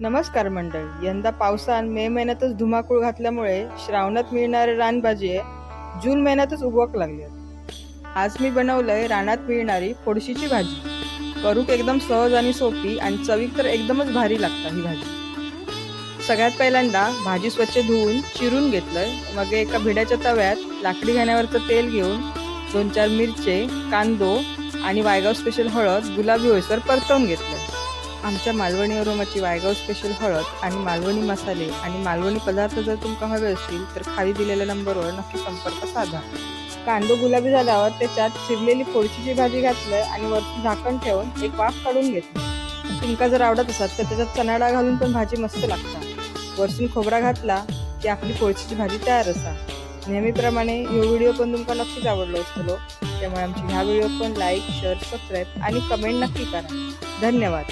नमस्कार मंडळी. यंदा पावसान मे महिन्यातच धुमाकूळ घातल्यामुळे श्रावणात मिळणारे रानभाजी जून महिन्यातच उगवक लागली आहेत. आज मी बनवलंय रानात मिळणारी फोडशीची भाजी. करूक एकदम सहज आणि सोपी आणि चवीक तर एकदमच भारी लागतं ही भाजी. सगळ्यात पहिल्यांदा भाजी स्वच्छ धुवून चिरून घेतलंय. मग एका भिड्याच्या तव्यात लाकडी घाण्यावरचं तेल घेऊन दोन चार मिरचे कांदो आणि वायगाव स्पेशल हळद गुलाबी होईसर परतवून घेतलं आमच्या मालवणी अरोमाची वायगाव स्पेशल हळद आणि मालवणी मसाले आणि मालवणी पदार्थ जर तुमका हवे असतील तर खाली दिलेल्या नंबरवर नक्की संपर्क साधा. कांदो गुलाबी झाल्यावर त्याच्यात चिरलेली फोडशीची भाजी घातलं आणि वरती झाकण ठेवून एक वाफ काढून घेतली. तुमका जर आवडत असाल तर त्याच्यात चणाडा घालून पण भाजी मस्त लागतात वरसून खोबरा घातला की आपली फोडशीची भाजी तयार असा. नेहमीप्रमाणे ह्यो व्हिडिओ पण तुमका नक्कीच आवडलो असतो त्यामुळे आमची ह्या व्हिडिओ पण लाईक शेअर सबस्क्राईब आणि कमेंट नक्की करा. धन्यवाद.